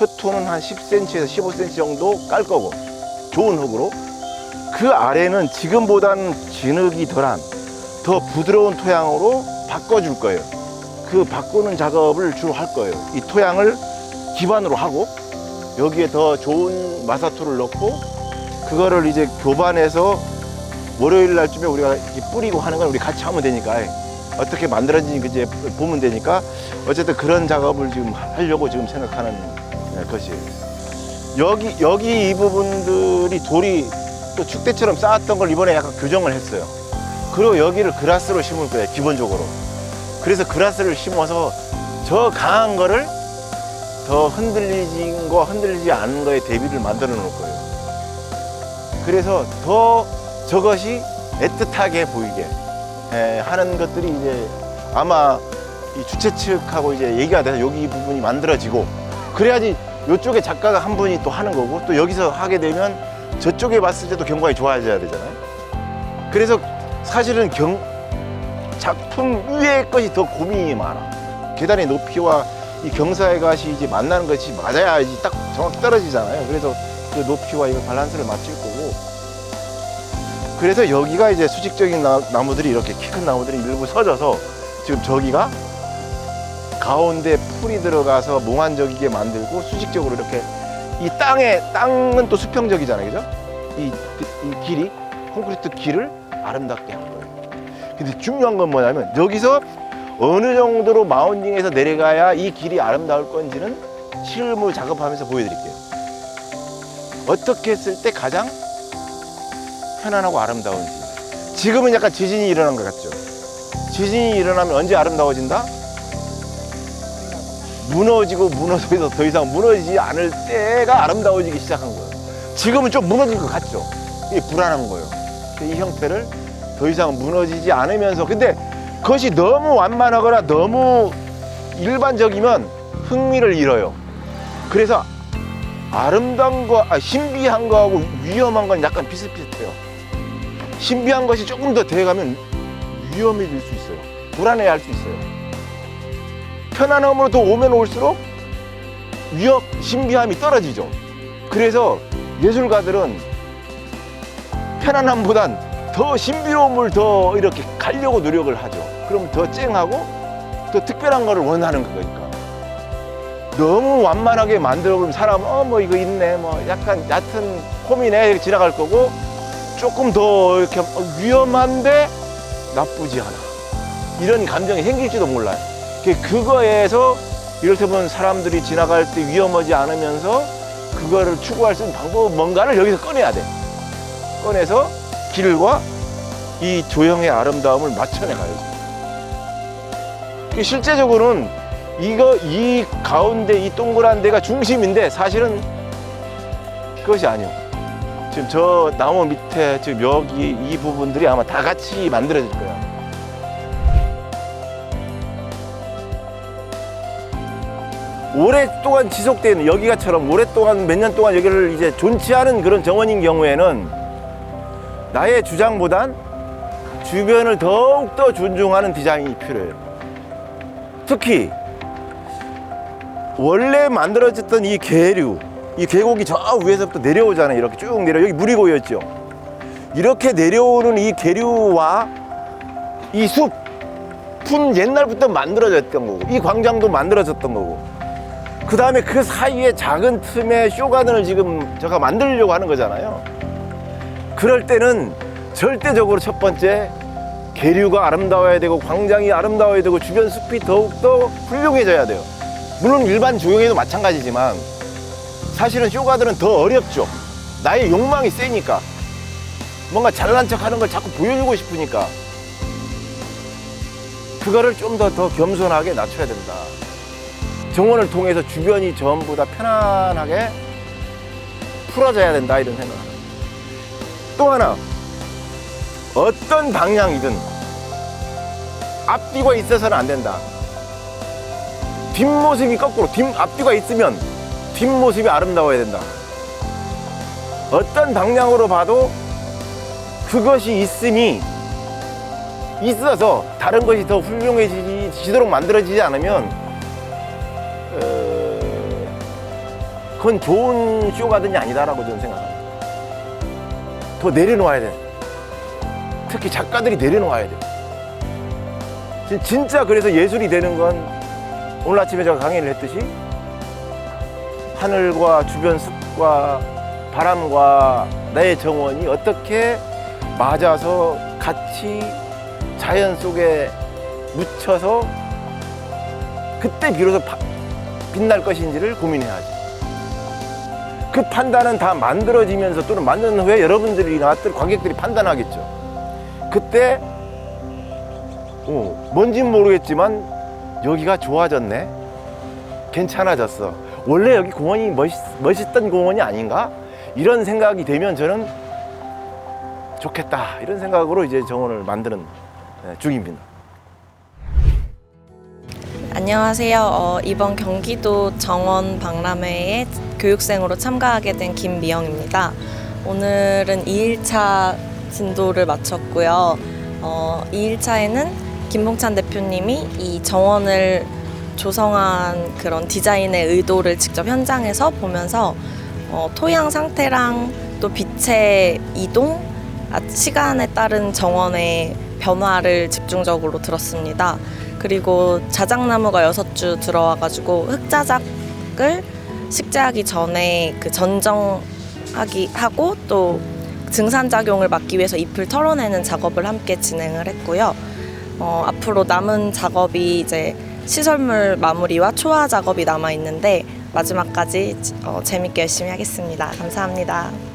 표토는 한 10cm에서 15cm 정도 깔 거고 좋은 흙으로 그 아래는 지금보다는 진흙이 덜한 더 부드러운 토양으로 바꿔줄 거예요. 그 바꾸는 작업을 주로 할 거예요. 이 토양을 기반으로 하고 여기에 더 좋은 마사토를 넣고 그거를 이제 교반해서 월요일 날쯤에 우리가 뿌리고 하는 건 우리 같이 하면 되니까 어떻게 만들어지는지 이제 보면 되니까 어쨌든 그런 작업을 지금 하려고 지금 생각하는 네, 것이에요. 여기 여기 이 부분들이 돌이 또 축대처럼 쌓았던 걸 이번에 약간 교정을 했어요. 그리고 여기를 그라스로 심을 거예요 기본적으로. 그래서 그라스를 심어서 저 강한 거를 더 흔들리진 거 흔들리지 않은 거에 대비를 만들어 놓을 거예요. 그래서 더 저것이 애틋하게 보이게 에, 하는 것들이 이제 아마 이 주최 측하고 이제 얘기가 돼서 여기 이 부분이 만들어지고 그래야지 이쪽에 작가가 한 분이 또 하는 거고 또 여기서 하게 되면 저쪽에 봤을 때도 경관이 좋아져야 되잖아요. 그래서 사실은 경 작품 위의 것이 더 고민이 많아. 계단의 높이와 이 경사의 가시 이제 만나는 것이 맞아야지 딱 정확히 떨어지잖아요. 그래서 그 높이와 이거 밸런스를 맞출 거고. 그래서 여기가 이제 수직적인 나, 나무들이 이렇게 키 큰 나무들이 일부 서져서 지금 저기가 가운데 풀이 들어가서 몽환적이게 만들고 수직적으로 이렇게 이 땅에 땅은 또 수평적이잖아요, 그죠? 이, 이 길이 콘크리트 길을 아름답게 한 거예요. 근데 중요한 건 뭐냐면 여기서 어느 정도로 마운딩에서 내려가야 이 길이 아름다울 건지는 실물 작업하면서 보여드릴게요. 어떻게 했을 때 가장 편안하고 아름다운지. 지금은 약간 지진이 일어난 것 같죠? 지진이 일어나면 언제 아름다워진다? 무너지고 무너져서 더 이상 무너지지 않을 때가 아름다워지기 시작한 거예요. 지금은 좀 무너질 것 같죠? 이게 불안한 거예요. 이 형태를 더 이상 무너지지 않으면서 근데 그것이 너무 완만하거나 너무 일반적이면 흥미를 잃어요. 그래서 아름다운 거, 아, 신비한 거하고 위험한 건 약간 비슷비슷해요. 신비한 것이 조금 더 돼가면 위험해질 수 있어요. 불안해 할 수 있어요. 편안함으로 더 오면 올수록 위협, 신비함이 떨어지죠. 그래서 예술가들은 편안함보단 더 신비로움을 더 이렇게 가려고 노력을 하죠. 그럼 더 쨍하고 더 특별한 거를 원하는 거니까. 너무 완만하게 만들어보면 사람은 어뭐 이거 있네 뭐 약간 얕은 홈이네 이렇게 지나갈 거고 조금 더 이렇게 어, 위험한데 나쁘지 않아 이런 감정이 생길지도 몰라요 그- 그거에서 이를테면 사람들이 지나갈 때 위험하지 않으면서 그거를 추구할 수 있는 방법 뭔가를 여기서 꺼내야 돼 꺼내서 길과 이 조형의 아름다움을 맞춰내 가야죠 그 실제적으로는 이거 이 가운데 이 동그란 데가 중심인데 사실은 그것이 아니요. 지금 저 나무 밑에 지금 여기 이 부분들이 아마 다 같이 만들어질 거야. 오랫동안 지속되는 여기가처럼 오랫동안 몇 년 동안 여기를 이제 존치 않은 그런 정원인 경우에는 나의 주장보단 주변을 더욱더 존중하는 디자인이 필요해요. 특히 원래 만들어졌던 이 계류, 이 계곡이 저 위에서부터 내려오잖아요. 이렇게 쭉 내려 여기 물이 고였죠. 이렇게 내려오는 이 계류와 이 숲, 푼 옛날부터 만들어졌던 거고, 이 광장도 만들어졌던 거고. 그 다음에 그 사이에 작은 틈에 쇼가든을 지금 제가 만들려고 하는 거잖아요. 그럴 때는 절대적으로 첫 번째 계류가 아름다워야 되고 광장이 아름다워야 되고 주변 숲이 더욱더 훌륭해져야 돼요. 물론 일반 조형에도 마찬가지지만 사실은 쇼가들은 더 어렵죠. 나의 욕망이 세니까 뭔가 잘난 척 하는 걸 자꾸 보여주고 싶으니까 그거를 좀 더더 겸손하게 낮춰야 된다. 정원을 통해서 주변이 전부 다 편안하게 풀어져야 된다 이런 합니다. 또 하나 어떤 방향이든 앞뒤가 있어서는 안 된다. 뒷모습이 거꾸로 뒷 앞뒤가 있으면 뒷모습이 아름다워야 된다. 어떤 방향으로 봐도 그것이 있으니 있어서 다른 것이 더 훌륭해지도록 만들어지지 않으면 그건 좋은 쇼가든이 아니다라고 저는 생각합니다. 더 내려놓아야 돼. 특히 작가들이 내려놓아야 돼. 진- 진짜 그래서 예술이 되는 건 오늘 아침에 제가 강의를 했듯이 하늘과 주변 습과 바람과 나의 정원이 어떻게 맞아서 같이 자연 속에 묻혀서 그때 비로소 파- 빛날 것인지를 고민해야지. 그 판단은 다 만들어지면서 또는 만든 후에 여러분들이나 또 관객들이 판단하겠죠. 그때 어, 뭔진 모르겠지만 여기가 좋아졌네. 괜찮아졌어. 원래 여기 공원이 멋있, 멋있던 공원이 아닌가? 이런 생각이 되면 저는 좋겠다. 이런 생각으로 이제 정원을 만드는 예, 중입니다. 안녕하세요. 어, 이번 경기도 정원 박람회에 교육생으로 참가하게 된 김미영입니다. 오늘은 2일차 진도를 마쳤고요. 어, 2일차에는 김봉찬 대표님이 이 정원을 조성한 그런 디자인의 의도를 직접 현장에서 보면서 어, 토양 상태랑 또 빛의 이동, 아, 시간에 따른 정원의 변화를 집중적으로 들었습니다. 그리고 자작나무가 여섯 주 들어와가지고 흙자작을 식재하기 전에 그 전정하기 하고 또 증산 작용을 막기 위해서 잎을 털어내는 작업을 함께 진행을 했고요. 어, 앞으로 남은 작업이 이제 시설물 마무리와 초화 작업이 남아 있는데 마지막까지 어, 재밌게 열심히 하겠습니다. 감사합니다.